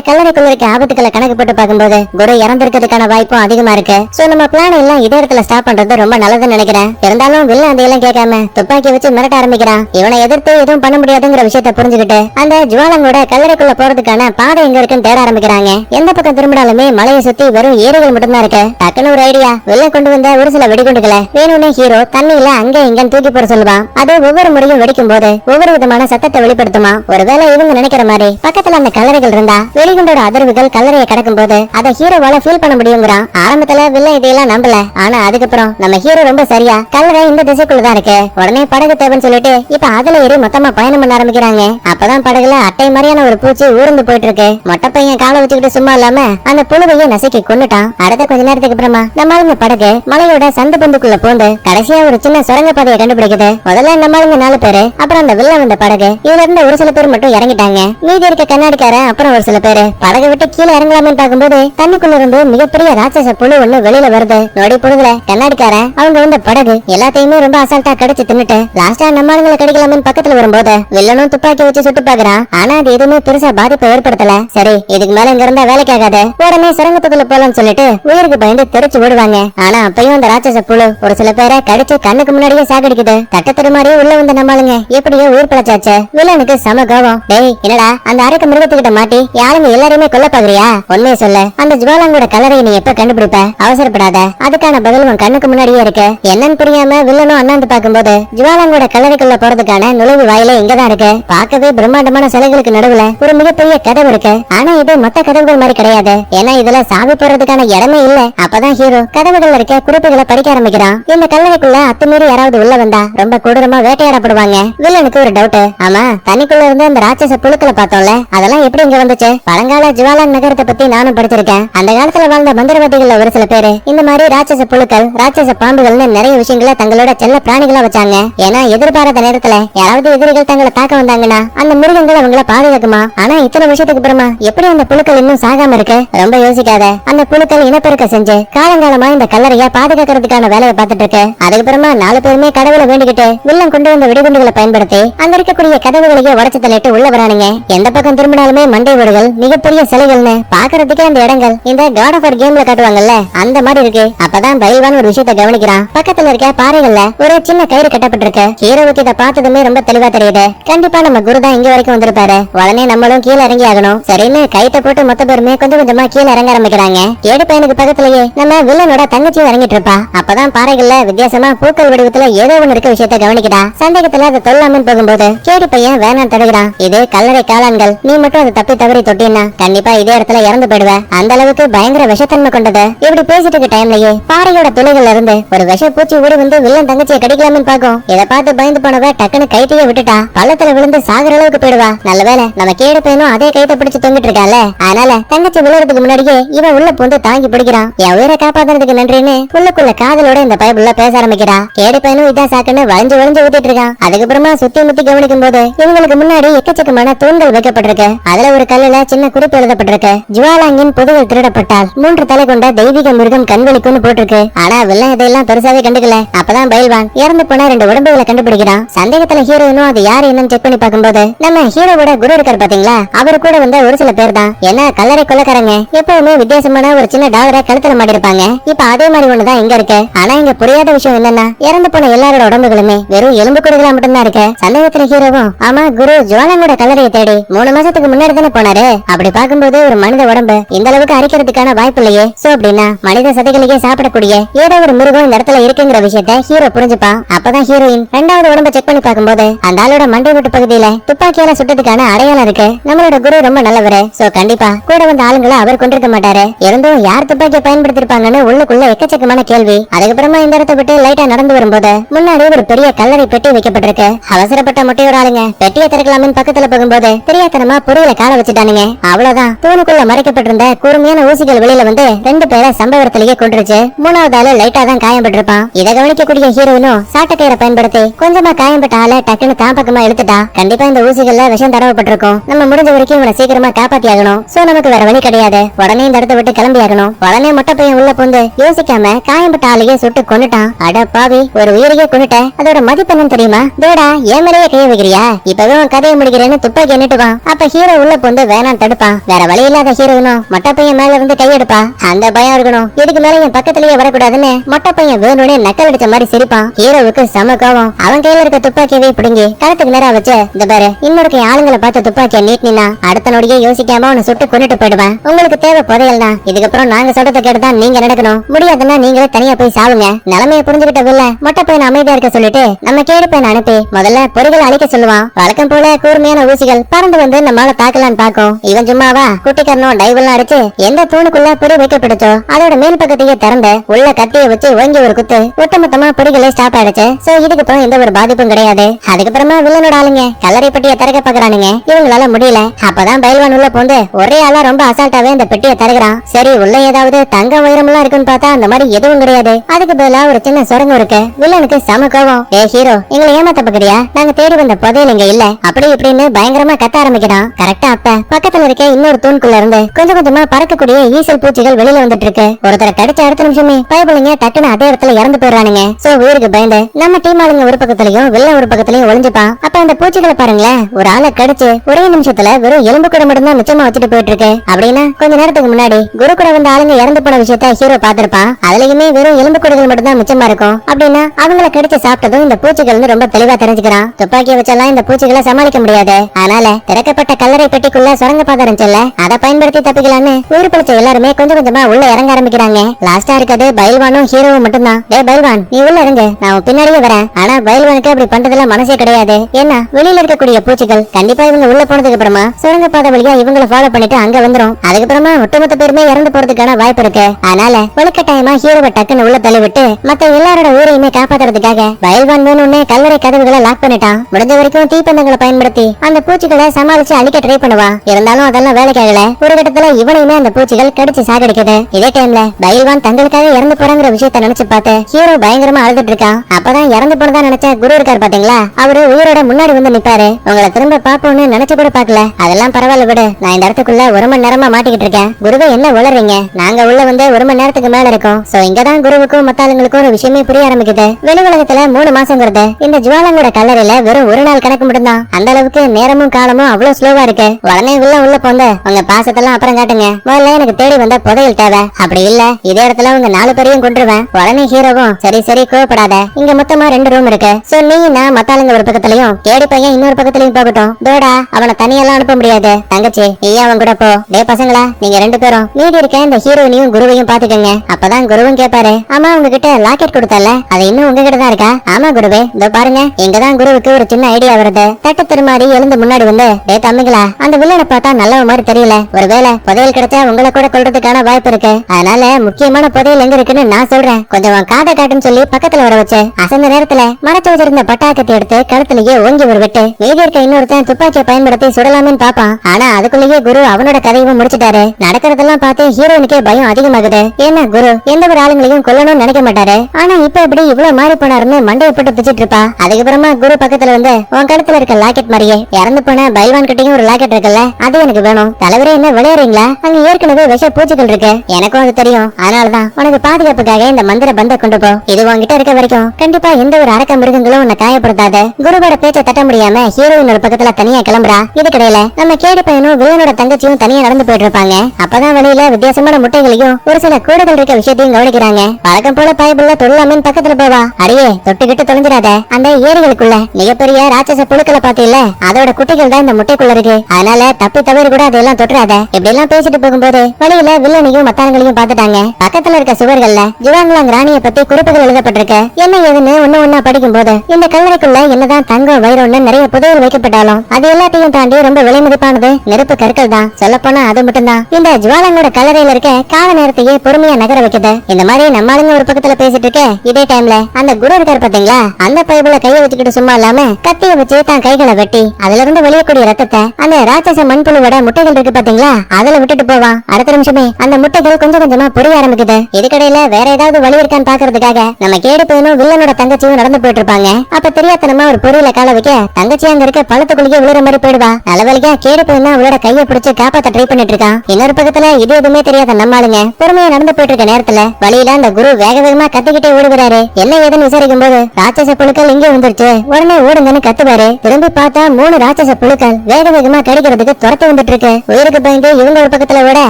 கல்லறை இருக்க ஆபத்துக்களை கணக்கு போட்டு பார்க்கும்போது குரு இறந்திருக்கிறதுக்கான வாய்ப்பும் அதிகமா இருக்கு. சோ நம்ம பிளான் எல்லாம் இதே இடத்துல ஸ்டாப் பண்றது ரொம்ப நல்லதுன்னு நினைக்கிறேன். இருந்தாலும் வில்ல அந்த எல்லாம் கேட்காம துப்பாக்கி வச்சு மிரட்ட ஆரம்பிக்கிறான். இவனை எதிர்த்து எதுவும் பண்ண முடியாதுங்கிற விஷயத்த புரிஞ்சுக்கிட்டு அந்த ஜுவாலங்கோட கல்லறைக்குள்ள போறதுக்கான பாதை எங்க இருக்குன்னு தேட ஆரம்பிக்கிறாங்க. எந்த பக்கம் திரும்பினாலுமே மலையை சுத்தி வெறும் ஏரிகள் மட்டும்தான் இருக்கு. டக்குன்னு ஒரு ஐடியா வெளில கொண்டு வந்த ஒரு சில வெடிகுண்டுகளை வேணும்னே ஹீரோ தண்ணியில அங்க இங்கன்னு தூக்கி போட சொல்லுவான். அது ஒவ்வொரு முறையும் வெடிக்கும் போது ஒவ்வொரு விதமான சத்தத்தை வெளிப்படுத்துமா. ஒருவேளை இவங்க நினைக்கிற மாதிரி பக்கத்துல அந்த கல்லறைகள் இருந்தா வெளிகுண்டோட அதிர்வுகள் கல்லறையை கடக்கும் போது அதை ஹீரோவால ஃபீல் பண்ண முடியுங்கிறான். ஆரம்பத்துல வில்ல இதையெல்லாம் நம்பல. ஆனா அதுக்கப்புறம் நம்ம ஹீரோ ரொம்ப சரியா கல்லறை இந்த திசைக்குள்ளதான் இருக்கு. உடனே படகு தேவைன்னு சொல்லிட்டு இப்ப அதுல ஏறி மொத்தமா பயணம் பண்ண ஆரம்பிக்கிறாங்க. அப்பதான் படகுல அட்டை மாதிரியான ஒரு பூச்சி ஊர்ந்து போயிட்டு இருக்கு. மொட்டை பையன் காலை வச்சுக்கிட்டு சும்மா இல்லாம அந்த புழுவையே நசுக்கி கொண்டுட்டான் அடுத்த கொஞ்ச நேரத்துக்கு அப்புறமா நம்ம ஆளுங்க படகு மலையோட சந்து பந்துக்குள்ள பூந்து கடைசியா ஒரு சின்ன சுரங்க பாதையை கண்டுபிடிக்குது. முதல்ல நம்ம ஆளுங்க நாலு பேரு அப்புறம் அந்த வில்ல வந்த படகு. இதுல இருந்த ஒரு சில பேர் மட்டும் இறங்கி இறங்கிட்டாங்க மீதி இருக்க கண்ணாடிக்காரன் அப்புறம் ஒரு சில பேரு. படகு விட்டு கீழே இறங்கலாமே பார்க்கும்போது தண்ணிக்குள்ள இருந்து மிகப்பெரிய ராட்சச புழு ஒண்ணு வெளியில வருது. நொடி பொழுதுல கண்ணாடிக்காரன் அவங்க வந்த படகு எல்லாத்தையுமே ரொம்ப அசால்ட்டா கடிச்சு தின்னுட்டு லாஸ்டா நம்ம ஆளுங்களை கிடைக்கலாமே பக்கத்துல வரும்போது வில்லனும் துப்பாக்கி வச்சு சுட்டு பாக்குறான். ஆனா அது எதுவுமே பெருசா பாதிப்பை ஏற்படுத்தல. சரி இதுக்கு மேல இங்க இருந்தா வேலைக்கு ஆகாது. உடனே சுரங்கத்துக்குள்ள போலாம்னு சொல்லிட்டு உயிருக்கு பயந்து தெரிச்சு ஓடுவாங்க. ஆனா அப்பயும் அந்த ராட்சச புழு ஒரு சில பேரை கடிச்சு கண்ணுக்கு முன்னாடியே சாகடிக்குது. தட்ட தடுமாறியே உள்ள வந்த நம்மளுங்க எப்படியே உயிர் பிழைச்சாச்சு. வில்லனுக்கு சம கோபம் டேய் என்னடா? அந்த அரக்க மிருகத்துக்கிட்ட மாட்டி யாருங்க எல்லாருமே கொல்ல பாக்குறியா உண்மையை சொல்லு. அந்த ஜுவாலாங்கோட கலரை நீ எப்ப கண்டுபிடிப்ப? அவசரப்படாத. அதுக்கான பதில் உன் கண்ணுக்கு முன்னாடியே இருக்கு. என்னன்னு புரியாம வில்லனும் அண்ணாந்து பாக்கும்போது ஜுவாலாங்கோட கலரைக்குள்ள போறதுக்கான நுழைவு வாயில இங்கதான் இருக்கு. பார்க்கவே பிரம்மாண்டமான சிலைகளுக்கு நடுவுல ஒரு மிகப்பெரிய கதவு இருக்கு. ஆனா இது மொத்த கதவுகள் மாதிரி கிடையாது. ஏன்னா இதுல சாவி போறதுக்கான இடமே இல்ல. அப்பதான் ஹீரோ கதவுகள் இருக்க குறிப்புகளை படிக்க ஆரம்பிக்கிறான். இந்த கல்லறைக்குள்ள அத்துமீறி யாராவது உள்ள வந்தா ரொம்ப கொடூரமா வேட்டையாடப்படுவாங்க. வில்லனுக்கு ஒரு டவுட் ஆமா தனிக்குள்ள இருந்து அந்த ராட்சச புழுக்களை பார்த்தோம்ல? அதெல்லாம் எப்படி இங்க வந்துச்சு? பழங்கால ஜுவாலான் நகரத்தை பத்தி நானும் படிச்சிருக்கேன். அந்த காலத்துல வாழ்ந்த மந்திரவாதிகள்ல ஒரு சில பேரு இந்த மாதிரி ராட்சச புழுக்கள் ராட்சச பாம்புகள்னு நிறைய விஷயங்களை தங்களோட செல்ல பிராணிகளா வச்சாங்க. ஏன்னா எதிர்பாராத நேரத்துல யாராவது எதிரிகள் தங்களை தாக்க வந்தாங்கன்னா அந்த மிருகங்கள் அவங்கள பாதுகாக்குமா? ஆனா இத்தனை விஷயத்துக்கு அப்புறமா எப்படி அந்த புழுக்கள் இன்னும் சாகாம இருக்கு? ரொம்ப யோசிக்காத. அந்த புழுக்கள் இனப்பெருக்க செஞ்சு காலங்காலமா இந்த கல்லறைய பாதுகாக்கிறதுக்கான வேலையை பார்த்துட்டு இருக்கு. அதுக்கப்புறமா நாலு பேருமே கடவுளை வேண்டிக்கிட்டு வில்லம் கொண்டு வந்த வெடிகுண்டுகளை பயன்படுத்தி அங்க இருக்கக்கூடிய கதவுகளையே உடச்சு தள்ளிட்டு உள்ள வரானுங்க. எந்த பக்கம் திரும்பினாலுமே மண்டை வீடுகள் மிகப்பெரிய சிலைகள்னு பாக்குறதுக்கே அந்த இடங்கள். இந்த காட் ஆஃப் கேம்ல காட்டுவாங்கல்ல அந்த மாதிரி இருக்கு. அப்பதான் பயில்வான் ஒரு விஷயத்தை கவனிக்கிறான். பக்கத்துல இருக்க பாறைகள்ல ஒரு சின்ன கயிறு கட்டப்பட்டிருக்கு. ஹீரோவுக்கு இதை பார்த்ததுமே ரொம்ப தெளிவா தெரியுது. கண்டிப்பா நம்ம குரு தான் இங்க வரைக்கும் வந்திருப்பாரு. உடனே நம்மளும் கீழே இறங்கி ஆகணும். சரின்னு கைத்தை போட்டு மொத்த பேருமே கொஞ்சம் கொஞ்சமா கீழே இறங்க ஆரம்பிக்கிறாங்க. ஏடு பையனுக்கு பக்கத்துலயே நம்ம வில்லனோட தங்கச்சியும் இறங்கிட்டு இருப்பா. அப்பதான் பாறைகள்ல வித்தியாசமா பூக்கள் வடிவத்துல ஏதோ ஒண்ணு இருக்க விஷயத்த கவனிக்கிறா சந்தேகத்துல அதை தொல்லாமல் போகும்போது கேடு பையன் வேணாம் தடுகிறான் இது கல்லறை காளான்கள் நீ மட்டும் அதை தப்பி தவறி தொட்டினா கண்டிப்பா இதே இடத்துல இறந்து போயிடுவ. அந்த அளவுக்கு பயங்கர விஷத்தன்மை கொண்டது. இப்படி பேசிட்டு இருக்க டைம்லயே பாறையோட துணிகள் இருந்து ஒரு விஷ பூச்சி ஓடி வந்து வில்லன் தங்கச்சியை கடிக்கலாம்னு பாக்கும் இதை பார்த்து பயந்து போனவ டக்குன்னு கைத்தையே விட்டுட்டா. பள்ளத்துல விழுந்து சாகுற அளவுக்கு போயிடுவா. நல்லவேளை நம்ம கேடு பையனும் அதே கைத்தை பிடிச்சு தொங்கிட்டு இருக்கால அதனால தங்கச்சி விழுறதுக்கு முன்னாடியே இவன் உள்ள பூந்து தாங்கி பிடிக்கிறான். என் உயிரை காப்பாத்துறதுக்கு நன்றின்னு உள்ளுக்குள்ள காதலோட இந்த பயபுள்ள பேச ஆரம்பிக்கிறா. கேடு பையனும் இதான் சாக்குன்னு வளைஞ்சு வளைஞ்சு ஊத்திட்டு இருக்கான். அதுக்கப்புறமா சுத்தி முத்தி கவனிக்கும் போது இவங்களுக்கு முன்னாடி எக்கச்சக்கமான தூண்கள் வைக்கப்பட்டிருக்கு. அதுல ஒரு கல்லுல சின்ன குறிப்பு எழுதப்பட்டிருக்கு. ஜுவாலாங்கின் புதையல் திருடப்பட்டால் மூன்று தலை கொண்ட தெய்வீக மிருகம் கண்வெளிக்குன்னு போட்டிருக்கு. ஆனா வில்லன் இதையெல்லாம் பெருசாவே கண்டுக்கல. அப்பதான் பயில்வான். இறந்து போன ரெண்டு உடம்புகளை கண்டுபிடிக்கிறான். சந்தேகத்துல ஹீரோயினும் அது யாரு என்னன்னு செக் பண்ணி பார்க்கும்போது நம்ம ஹீரோவோட குரு இருக்கார் பாத்தீங்களா? அவரு கூட வந்த ஒரு சில பேர் தான் என்ன கல்லறை கொள்ளக்காரங்க? எப்பவுமே வித்தியாசமான ஒரு சின்ன டாலரை கழுத்துல மாட்டிருப்பாங்க. இப்ப அதே மாதிரி ஒண்ணுதான் இங்க இருக்கு. ஆனா இங்க புரியாத விஷயம் என்னன்னா இறந்து போன எல்லாரோட உடம்புகளுமே வெறும் எலும்பு கூடுகளா மட்டும்தான் இருக்கு. சந்தேகத்துல ஹீரோவும் ஆமா குரு ஜுவாலங்கோட கல் கல்லறையை தேடி மூணு மாசத்துக்கு முன்னாடி தானே போனாரு? அப்படி பார்க்கும்போது ஒரு மனித உடம்பு இந்த அளவுக்கு அரிக்கிறதுக்கான வாய்ப்பு இல்லையே. சோ அப்படின்னா மனித சதைகளுக்கே சாப்பிடக்கூடிய ஏதோ ஒரு மிருகம் இந்த இடத்துல இருக்குங்கிற விஷயத்த ஹீரோ புரிஞ்சுப்பான். அப்பதான் ஹீரோயின் ரெண்டாவது உடம்ப செக் பண்ணி பார்க்கும்போது அந்த ஆளோட மண்டை வெட்டு பகுதியில துப்பாக்கியால சுட்டதுக்கான அடையாளம் இருக்கு. நம்மளோட குரு ரொம்ப நல்லவரு. சோ கண்டிப்பா கூட வந்த ஆளுங்களை அவர் கொண்டிருக்க மாட்டாரு. இருந்தும் யார் துப்பாக்கியை பயன்படுத்திருப்பாங்கன்னு உள்ளுக்குள்ள எக்கச்சக்கமான கேள்வி. அதுக்கப்புறமா இந்த இடத்தை விட்டு லைட்டா நடந்து வரும்போது முன்னாடி ஒரு பெரிய கல்லறை பெட்டி வைக்கப்பட்டிருக்கு. அவசரப்பட்ட முட்டையோட ஆளுங்க பெட்டியை திறக்கலாமின் பக்கத்துல போகும்போது தெரியாதனமா பொருளை கால வச்சுட்டானுங்க. அவ்வளவுதான். தூணுக்குள்ள மறைக்கப்பட்டிருந்த கூர்மையான ஊசிகள் வெளியில வந்து ரெண்டு பேரை சம்பவத்திலேயே கொண்டுருச்சு மூணாவது ஆளு லைட்டா தான் காயம்பட்டிருப்பான். இதை கவனிக்கக்கூடிய ஹீரோயினும் சாட்டக்கயிறை பயன்படுத்தி கொஞ்சமா காயம்பட்ட ஆள டக்குன்னு தான் பக்கமா இழுத்துட்டா கண்டிப்பா இந்த ஊசிகள்ல விஷம் தடவப்பட்டிருக்கும். நம்ம முடிஞ்ச வரைக்கும் இவனை சீக்கிரமா காப்பாத்தி ஆகணும் சோ நமக்கு வேற வழி கிடையாது. உடனே இந்த இடத்த விட்டு கிளம்பி ஆகணும் உடனே மொட்டை பையன் உள்ள பூந்து யோசிக்காம காயம்பட்ட ஆளையே சுட்டு கொன்னுட்டான். அட பாவி ஒரு உயிரையே கொண்டுட்ட அதோட மதிப்பு என்னன்னு தெரியுமா? தேடா ஏன் மேலேயே கைய வைக்கிறியா? இப்பவே உன் கதையை முடிக்கிறேன்னு துப்பாக்கி எண்ணிட்டுவான் அப்ப ஹீரோ உள்ள பொந்து வேணாம் தடுப்பான் வேற வழி இல்லாத ஹீரோயினும் மொட்டை பையன் மேல இருந்து கையெடுப்பா அந்த பயம் இருக்கணும். இதுக்கு மேல என் பக்கத்திலேயே வரக்கூடாதுன்னு மொட்டை பையன் வேணும்னே நக்கல் அடிச்ச மாதிரி சிரிப்பான் ஹீரோவுக்கு செம கோவம். அவன் கையில இருக்க துப்பாக்கியவே பிடுங்கி கழுத்துக்கு நேரம் வச்சு இந்த பாரு இன்னொரு ஆளுங்களை பார்த்து துப்பாக்கிய நீட்டினா அடுத்த நொடியே யோசிக்காம அவனை சுட்டு கொண்டுட்டு போயிடுவேன் உங்களுக்கு தேவை புதையல் தான். இதுக்கப்புறம் நாங்க சொல்றதை கேட்டுதான் நீங்க நடக்கணும். முடியாதுன்னா நீங்களே தனியா போய் சாவுங்க. நிலைமைய புரிஞ்சுக்கிட்ட வில்ல மொட்டை பையன் அமைதியா இருக்க சொல்லிட்டு நம்ம கேடு பையன் அனுப்பி முதல்ல பொறிகளை அழிக்க சொல்லுவான். வழக்கம் போல கூர்மையான ஊசிகள் பறந்து வந்து நம்மளால தாக்கலான்னு பாக்கும் இவன் சும்மாவா? குட்டிக்கரனும் டைவெல்லாம் அடிச்சு எந்த தூணுக்குள்ள பொறி வைக்கப்படுச்சோ அதோட மேல் பக்கத்தையே திறந்து உள்ள கத்தியை வச்சு ஓங்கி ஒரு குத்து ஒட்டுமொத்தமா பொடிகளே ஸ்டாப் ஆயிடுச்சு. சோ இதுக்கு அப்புறம் எந்த ஒரு பாதிப்பும் கிடையாது. அதுக்கப்புறமா வில்லனோட ஆளுங்க கல்லறை பெட்டியை திறக்க பாக்குறானுங்க இவங்களால முடியல. அப்பதான் பயில்வான் உள்ள போந்து ஒரே ஆளா ரொம்ப அசால்ட்டாவே இந்த பெட்டியை திறக்கிறான். சரி உள்ள ஏதாவது தங்க உயரம் எல்லாம் இருக்குன்னு பார்த்தா அந்த மாதிரி எதுவும் கிடையாது. அதுக்கு பதிலா ஒரு சின்ன சுரங்கம் இருக்கு. வில்லனுக்கு சம கோவம். ஏ ஹீரோ எங்களை ஏமாத்த பாக்குறியா நாங்க தேடி வந்த புதையல் இங்க இல்ல. அப்படி இப்படின்னு பயங்கரமா கத்த ஆரம்பிக்கிறான். கரெக்டா அப்ப பக்கத்துல இருக்க இன்னொரு தூண்குள்ள இருந்து கொஞ்சம் கொஞ்சமா பறக்கக்கூடிய ஈசல் பூச்சிகள் வெளியில வந்துட்டு இருக்கு ஒருத்தரை கடிச்ச அடுத்த நிமிஷமே பயப்படுங்க டக்குன்னு அதே இடத்துல இறந்து போயிடுறானுங்க. சோ உயிருக்கு பயந்து நம்ம டீம் ஆளுங்க ஒரு பக்கத்துலயும் வெள்ள ஒரு பக்கத்துலயும் ஒளிஞ்சுப்பான். அப்ப அந்த பூச்சிகளை பாருங்களேன் ஒரு ஆளை கடிச்சு ஒரே நிமிஷத்துல வெறும் எலும்பு கூட மட்டும் தான் மிச்சமா வச்சுட்டு போயிட்டு இருக்கு அப்படின்னா கொஞ்ச நேரத்துக்கு முன்னாடி குரு கூட வந்த ஆளுங்க இறந்து போன விஷயத்த ஹீரோ பாத்திருப்பான் அதுலயுமே வெறும் எலும்பு கூடுதல் மட்டும் தான் மிச்சமா இருக்கும். அப்படின்னா அவங்கள கடிச்சு சாப்பிட்டதும் இந்த பூச்சிகள் ரொம்ப தெளிவா தெரிஞ்சுக்கிறான். துப்பாக்கியை வச்செல்லாம் இந்த பூச்சிகளை சமாளிக்க முடியாது. அதனால திறக்கப்பட்ட கல்லறை பெட்டிக்குள்ள சுரங்க பாதை இருந்துச்சுல்ல அதை பயன்படுத்தி தப்பிக்கலாம்னு உயிர் பிடிச்ச எல்லாருமே கொஞ்சம் கொஞ்சமா உள்ள இறங்க ஆரம்பிக்கிறாங்க. லாஸ்டா இருக்கிறது பைல்வானும் ஹீரோவும் மட்டும்தான். டே பைல்வான் நீ உள்ள இறங்கு நான் பின்னாடியே வரேன். ஆனா பைல்வானுக்கு அப்படி பண்றதுல மனசே கிடையாது. ஏன்னா வெளியில இருக்கக்கூடிய பூச்சிகள் கண்டிப்பா இவங்க உள்ள போனதுக்கு அப்புறமா சுரங்க பாதை வழியா இவங்கள ஃபாலோ பண்ணிட்டு அங்க வந்துரும். அதுக்கப்புறமா ஒட்டுமொத்த பேருமே இறந்து போறதுக்கான வாய்ப்பு இருக்கு. அதனால ஒழுக்கட்டாயமா ஹீரோவை டக்குன்னு உள்ள தள்ளிவிட்டு மத்த எல்லாரோட ஊரையுமே காப்பாத்துறதுக்காக பயில்வான் வேணும்னு கல்லறை கதவுகளை லாக் பண்ணிட்டான். முடிஞ்ச வரைக்கும் தீப்பந்தங்களை பயன்படுத்தி அந்த பூச்சிகளை சமாளிச்சு அழிக்க ட்ரை பண்ணுவான் இருந்தாலும் அதெல்லாம் வேலைக்காகல ஒரு கட்டத்துல இவனையுமே அந்த பூச்சிகள் கடிச்சு சாகடிக்குது. இதே டைம்ல பயில்வான் தங்களுக்காக இறந்து போறாங்கிற விஷயத்த நினைச்சு பார்த்து ஹீரோ பயங்கரமா அழுதுட்டு இருக்கான். அப்பதான் இறந்து போனதா நினைச்ச குரு இருக்காரு பாத்தீங்களா? அவரு உயிரோட முன்னாடி வந்து நிப்பாரு. உங்களை திரும்ப பாப்போம்னு நினைச்சு கூட பாக்கல அதெல்லாம் பரவாயில்ல விடு. நான் இந்த இடத்துக்குள்ள ஒரு மணி நேரமா மாட்டிக்கிட்டு இருக்கேன். குருவை என்ன உளறீங்க? நாங்க உள்ள வந்து ஒரு மணி நேரத்துக்கு மேல இருக்கோம். சோ இங்கதான் குருவுக்கும் மத்தாளுங்களுக்கும் ஒரு விஷயமே புரிய ஆரம்பிக்குது. வெளி உலகத்துல மூணு மாசங்கிறது. இந்த ஜுவாலங்கோட கல்லறையில வெறும் ஒரு நாள் கணக்கு மட்டும்தான். அந்த அளவுக்கு நேரமும் காலமும் அவ்வளவு ஸ்லோவா இருக்கு. உடனே உள்ள உள்ள போந்த உங்க பாசத்தெல்லாம் அப்புறம் காட்டுங்க. முதல்ல எனக்கு தேடி வந்த புதையல் தேவை. அப்படி இல்ல இதே இடத்துல உங்க நாலு பேரையும் கொண்டுருவேன் உடனே ஹீரோவும் சரி சரி கோவப்படாத. இங்க மொத்தமா ரெண்டு ரூம் இருக்கு. சோ நீ நான் மத்தாளுங்க ஒரு பக்கத்துலயும் தேடி பையன் இன்னொரு பக்கத்துலயும் போகட்டும். தோடா அவனை தனியெல்லாம் அனுப்ப முடியாது. தங்கச்சி நீ அவன் கூட போ? டே பசங்களா நீங்க ரெண்டு பேரும். மீதி இருக்க இந்த ஹீரோனையும் குருவையும் பாத்துக்கங்க அப்பதான் குருவும் கேட்பாரு ஆமா உங்ககிட்ட லாக்கெட் கொடுத்தல அது இன்னும் உங்ககிட்ட தான் இருக்கா? ஆமா குருவே இதோ பாருங்க. இங்கதான் குருவுக்கு ஒரு சின்ன ஐடியா வருது. தட்டு திருமாறி எழுந்து முன்னாடி வந்து டே தம்பிங்களா அந்த வில்லனை பார்த்தா நல்லவ மாதிரி தெரியல. ஒருவேளை புதையல் கிடைச்சா உங்களை கூட கொள்றதுக்கான வாய்ப்பு இருக்கு. அதனால முக்கியமான புதையல் எங்க இருக்குன்னு நான் சொல்றேன். கொஞ்சம் உன் காதை காட்டுன்னு சொல்லி பக்கத்துல வர வச்சு அசந்த நேரத்துல மறைச்சு வச்சிருந்த பட்டாக்கத்தை எடுத்து கழுத்துலயே ஓங்கி ஒரு வெட்டு. மீதி இருக்க இன்னொருத்தன் துப்பாக்கியை பயன்படுத்தி சுடலாமேன்னு பாப்பான் ஆனா அதுக்குள்ளேயே குரு அவனோட கதையும் முடிச்சிட்டாரு. நடக்கிறதெல்லாம் பார்த்து ஹீரோனுக்கே பயம் அதிகமாகுது. ஏன்னா குரு எந்த ஒரு ஆளுங்களையும் கொல்லணும்னு நினைக்க மாட்டாரு. ஆனா இப்ப இப்படி இவ்வளவு மாறி போனாருன்னு மண்டையை போட்டு பிச்சிட்டு இருப்பா. அதுக்கப்புறமா குரு பக்கத்துல வந்து உன் கழுத்துல இருக்க லாக்கெட் மாதிரியே இறந்து போன பைவான் கிட்டயும் ஒரு லாக்கெட் இருக்குல்ல அது எனக்கு வேணும். தலைவரே என்ன விளையாடுறீங்களா? அங்க ஏற்கனவே விஷ பூச்சிகள் இருக்கு. எனக்கும் அது தெரியும். அதனாலதான் உனக்கு பாதுகாப்புக்காக இந்த மந்திர பந்த கொண்டு போ. இது உங்ககிட்ட இருக்க வரைக்கும் கண்டிப்பா எந்த ஒரு அரக்க மிருகங்களும் உன்னை காயப்படுத்தாத. குருவோட பேச்ச தட்ட முடியாம ஹீரோயின் ஒரு பக்கத்துல தனியா கிளம்புறா. இதுக்கிடையில நம்ம கேடு பையனும் வில்லனோட தங்கச்சியும் தனியா நடந்து போயிட்டு இருப்பாங்க. அப்பதான் வழியில வித்தியாசமான முட்டைகளையும் ஒரு சில கூடுதல் இருக்க விஷயத்தையும் கவனிக்கிறாங்க. வழக்கம் போல பயபுள்ள தொழிலாமின் பக்கத்துல போவா. அடியே தொட்டுக்கிட்டு தொலைஞ்சிடாத. அந்த ஏரிகளுக்குள்ள மிகப்பெரிய ராட்சச புழுக்களை பாத்தீல்ல அதோட குட்டிகள் தான் இந்த முட்டைக்குள்ள இருக்கு அதனால தப்பி தவறு கூட அதெல்லாம் தொட்டுறாத. இப்படி எல்லாம் பேசிட்டு போகும்போது வழியில வில்லனையும் மத்தானங்களையும் பாத்துட்டாங்க பக்கத்துல இருக்க சுவர்கள்ல ஜுவாங்கலாங் ராணிய பத்தி குறிப்புகள் எழுதப்பட்டிருக்கு. என்ன ஏதுன்னு ஒண்ணு ஒன்னா படிக்கும் போது இந்த கல்லறைக்குள்ள என்னதான் தங்கம் வைரம்னு நிறைய புதையல் வைக்கப்பட்டாலும் அது எல்லாத்தையும் தாண்டி ரொம்ப விலை மதிப்பானது நெருப்பு கற்கள் தான். சொல்ல போனா அது மட்டும்தான். இந்த ஜுவாலங்களோட கல்லறையில இருக்க கால நேரத்தையே பொறுமையா நகர வைக்குது. இந்த மாதிரி நம்ம ஆளுங்க ஒரு பக்கத்துல பேசிட்டு இருக்க இதே டைம்ல அந்த குரு இருக்காரு பாத்தீங்களா? அந்த பைபிள கைய வச்சுக்கிட்டு சும்மா இல்லாம கத்திய வச்சு தான் கைகளை வெட்டி அதுல இருந்து வெளியக்கூடிய ரத்தத்தை அந்த ராட்சச மண்புழுவோட முட்டைகள் இருக்கு பாத்தீங்களா? அதுல விட்டுட்டு போவான் அடுத்த நிமிஷமே அந்த முட்டைகள் கொஞ்சம் கொஞ்சமா பொரிய ஆரம்பிக்குது. இதுக்கடையில வேற ஏதாவது வழி இருக்கான்னு பாக்குறதுக்காக நம்ம கேடு பையனும் வில்லனோட தங்கச்சியும் நடந்து போயிட்டு இருப்பாங்க அப்ப தெரியாதனமா ஒரு பொரியல கால வைக்க தங்கச்சி அங்க இருக்க பழத்துக்குள்ளேயே விழுற மாதிரி போயிடுவா. நல்லவழியா கேடு பையன் அவளோட கையை பிடிச்சு காப்பாத்த ட்ரை பண்ணிட்டு இருக்கான் இன்னொரு பக்கத்துல இது எதுவுமே தெரியாத நம்ம ஆளுங்க பொறுமையா நடந்து போயிட்டு இருக்க நேரத்துல வழியில அந்த குரு வேக வேகமா கத்திக்கிட்டே ஓடுகிறாரு. என்ன ஏதுன்னு விசாரிக்கும் போது ராட்சச புழுக்கள் இங்கே வந்துருச்சு உடனே ஓடுங்கன்னு கத்துவாரு. திரும்பி பார்த்தா மூணு ராட்சச புழுக்கள் வேக வேகமா கடிக்கிறதுக்கு துரத்து வந்துட்டு இருக்கு உயிருக்கு பயந்து இவங்க ஒரு பக்கத்துல விட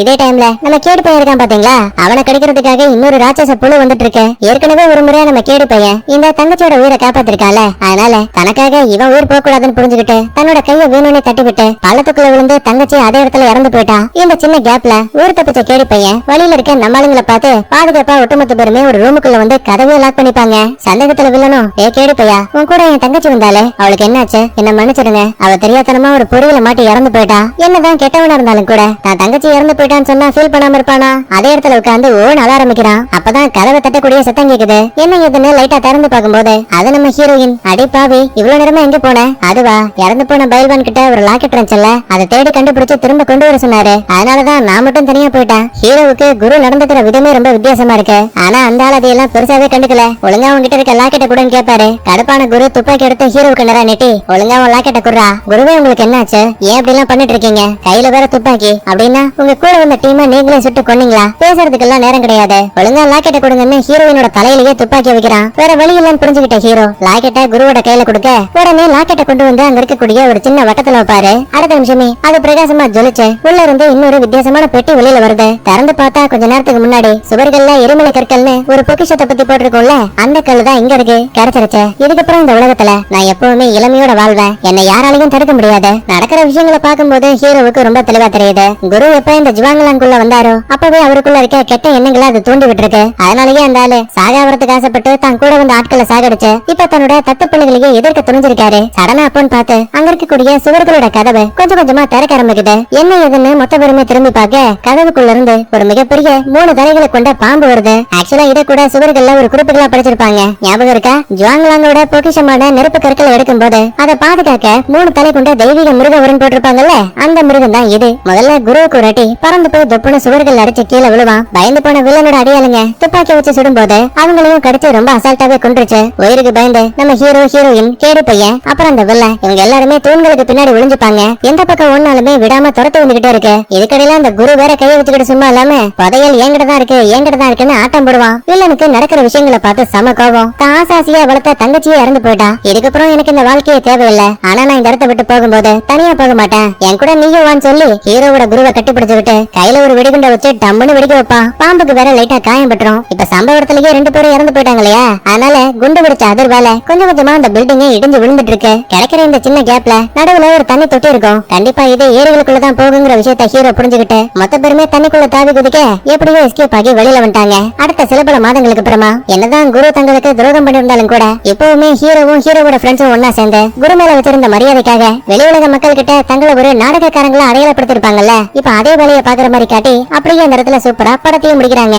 இதே டைம்ல நம்ம கேடு பையன் இருக்கான் பாத்தீங்களா? அவனை கடிக்கிறதுக்காக இன்னொரு ராட்சச புழு வந்துட்டு இருக்கு ஏற்கனவே ஒரு முறையா நம்ம கேடு பையன் இந்த தங்கச்சியோட உயிரை காப்பாத்திருக்கால. அதனால தனக்காக இவன் உயிர் போக கூடாதுன்னு புரிஞ்சுக்கிட்டு தன்னோட கையை வேணும்னே தட்டிவிட்டு பள்ளத்துக்குள்ள விழுந்து தங்கச்சி அதே இடத்துல இறந்து போயிட்டான். இந்த சின்ன கேப்ல உயிர் தப்பிச்ச கேடு பையன் வழியில இருக்க நம்மளுங்களை பார்த்து பாதுகாப்பா ஒட்டுமொத்த பேருமே ஒரு ரூமுக்குள்ள வந்து கதவையை லாக் பண்ணிப்பாங்க. சந்தேகத்துல வில்லனும் ஏ கேடு பையா உன் கூட என் தங்கச்சி வந்தாலே அவளுக்கு என்னாச்சு? என்ன மன்னிச்சிடுங்க. அவ தெரியாதனமா ஒரு பொறியில மாட்டி இறந்து போயிட்டா? என்னதான் கெட்டவனா இருந்தாலும் கூட தான் தங்கச்சி இறந்து போயிட்டான்னு சொன்னா ஃபீல் பண்ணாம இருப்பானா? அதே இடத்துல உட்காந்து ஓன் அழ ஆரம்பிக்கிறான். அப்பதான் கதவை தட்டக்கூடிய சத்தம் கேக்குது. என்ன ஏதுன்னு லைட்டா திறந்து பார்க்கும்போது அது நம்ம ஹீரோயின் அடி பாவி இவ்வளவு நேரமா எங்க போன? அதுவா இறந்து போன பைல்வான் கிட்ட ஒரு லாக்கெட் இருந்துச்சுல்ல அதை தேடி கண்டுபிடிச்சு திரும்ப கொண்டு வர சொன்னாரு. அதனாலதான் நான் மட்டும் தனியா போயிட்டேன். ஹீரோவுக்கு குரு நடந்துக்கிற விதமே ரொம்ப வித்தியாசமா இருக்கு. ஆனா அந்த ஆள் அதையெல்லாம் பெருசாவே கண்டுக்கல. ஒழுங்கா உங்ககிட்ட இருக்க லாக்கெட்டை கூட கேட்பாரு கடுப்பான குரு துப்பாக்கி எடுத்து ஹீரோவுக்கு நேரா நெட்டி ஒழுங்கா உன் லாக்கெட்டை குடுற குருவே உங்களுக்கு என்னாச்சு? ஏன் அப்படி எல்லாம் பண்ணிட்டு இருக்கீங்க? கையில வேற துப்பாக்கி. அப்படின்னா உங்க கூட வந்த டீமா நீங்களே சுட்டு கொன்னீங்களா? பேசுறதுக்கெல்லாம் நேரம் கிடையாது. ஒழுங்கா லாக்கெட்டை கொடுங்கன்னு ஹீரோயினோட தலையிலேயே துப்பாக்கி வைக்கிறான். வேற வழி இல்லன்னு புரிஞ்சுக்கிட்ட ஹீரோ லாக்கெட்டை குருவோட கையில கொடுக்க உடனே லாக்கெட்டை கொண்டு வந்து அங்க இருக்கக்கூடிய ஒரு சின்ன வட்டத்துல வைப்பாரு. அடுத்த நிமிஷமே அது பிரகாசமா ஜொலிச்சு உள்ள இருந்து இன்னொரு வித்தியாசமான பெட்டி வெளியில வருது. திறந்து பார்த்தா கொஞ்ச நேரத்துக்கு முன்னாடி சுவர்கள்ல எரிமலை கற்கள்னு ஒரு பொக்கிஷத்தை பத்தி போட்டிருக்கோம்ல அந்த கல் தான் இங்க இருக்கு. கிடைச்சிருச்சு. இதுக்கப்புறம் இந்த உலகத்துல நான் எப்பவுமே இளமையோட வாழ்வேன். என்னை யாராலையும் தடுக்க முடியாது. நடக்கிற விஷயங்களை பார்க்கும்போது ஹீரோவுக்கு ரொம்ப தெளிவா தெரியுது. குரு எப்ப இந்த ஜுவாங்கலாங்குள்ள வந்தாரோ அப்பவே அவருக்குள்ள இருக்க கெட்ட எண்ணங்களை அது தூண்டி விட்டுருக்கு. அதனாலயே அந்த ஆளு சாகாவரத்துக்கு ஆசைப்பட்டு தான் கூட வந்த ஆட்களை சாகடிச்சு இப்ப தன்னோட தத்து பிள்ளைகளையே எதிர்க்க துணிஞ்சிருக்காரு. சடனா அப்போன்னு பார்த்து அங்க இருக்கக்கூடிய சுவர்களோட கதவு கொஞ்சம் கொஞ்சமா திறக்க ஆரம்பிக்குது. என்ன ஏதுன்னு மொத்த பெருமை திரும்பி பார்க்க கதவுக்குள்ள இருந்து ஒரு மிகப்பெரிய மூணு தலைகளை கொண்ட பாம்பு வருது. ஆக்சுவலா இதை கூட சுவர்கள்ல ஒரு குறிப்புகளா படிச்சிருப்பாங்க. ஞாபகம் இருக்கா? ஜுவாங்கலாங்கோட பொக்கிஷமான நெருப்பு கற்களை எடுக்கும் போது அதை பாதுகாக்க மூணு தலை கொண்ட தெய்வீக மிருக உரன் போட்டிருப்பாங்கல்ல அந்த மிருகம் தான் இது. முதல்ல குருவுக்கு உரட்டி பறந்து போய் தொப்புன்னு சுவர்கள் அடிச்சு கீழே விழுவான் பயந்து போன வில்லனோட அடியாளுங்க துப்பாக்கி வச்சு சுடும் போது அவங்களையும் கடிச்சு ரொம்ப அசால்ட்டாவே கொண்டுருச்சு உயிருக்கு பயந்து நம்ம ஹீரோ ஹீரோயின் கேடு பையன் அப்புறம் அந்த வில்லன் இவங்க எல்லாருமே தூண்களுக்கு பின்னாடி ஒளிஞ்சுப்பாங்க எந்த பக்கம் ஒன்னாலுமே விடாம துரத்து வந்துகிட்டே இருக்கு. இதுக்கடையில அந்த குரு வேற கையை வச்சுக்கிட்டு சும்மா இல்லாம புதையல் என்கிட்ட தான் இருக்கு என்கிட்ட தான் இருக்குன்னு ஆட்டம் போடுவான். வில்லனுக்கு நடக்கிற விஷயங்களை பார்த்து சம கோபம். தான் ஆசாசியா வளர்த்த தங்கச்சியே இறந்து போயிட்டா. இதுக்கப்புறம் எனக்கு இந்த வாழ்க்கையே தேவையில்லை. ஆனா நான் இந்த இடத்த விட்டு போகும்போது தனியா போக மாட்டேன். என் கூட நீயும் வான்னு சொல்லி ஹீரோவோட குருவை கட்டிப்பிடிச்சு விட்டு கையில ஒரு வெடிகுண்ட வச்சு டம்முன்னு வெடிக்க வைப்பா. பாம்புக்கு வேற லைட்டா காயம் பட்டுரும். இப்ப சம்பவத்திலேயே ரெண்டு பேரும் இறந்து போயிட்டாங்க இல்லையா அதனால குண்டு பிடிச்ச அதிர்வால கொஞ்சம் கொஞ்சமா அந்த பில்டிங்கே இடிஞ்சு விழுந்துட்டு இருக்கு கிடைக்கிற இந்த சின்ன கேப்ல நடுவுல ஒரு தண்ணி தொட்டி இருக்கும். கண்டிப்பா இது ஏரிகளுக்குள்ள தான் போகுங்கிற விஷயத்த ஹீரோ புரிஞ்சுக்கிட்டு மொத்த பேருமே தண்ணிக்குள்ள தாவி குதிக்க எப்படியோ எஸ்கேப் ஆகி வெளியில வந்துட்டாங்க. அடுத்த சில பல மாதங்களுக்கு அப்புறமா என்னதான் குரு தங்களுக்கு துரோகம் பண்ணிருந்தாலும் கூட எப்பவுமே ஹீரோவும் ஹீரோவோட ஃப்ரெண்ட்ஸும் ஒன்னா சேர்ந்து குரு மேல வச்சிருந்த மரியாதை வெளி வெளியுலக மக்கள் கிட்ட தங்களை ஒரு நாடகக்காரங்களா அடையாளப்படுத்திருப்பாங்கல்ல? இப்ப அதே வேலையை பாக்குற மாதிரி காட்டி அப்படியே அந்த இடத்துல சூப்பரா படத்தையும் முடிக்கிறாங்க.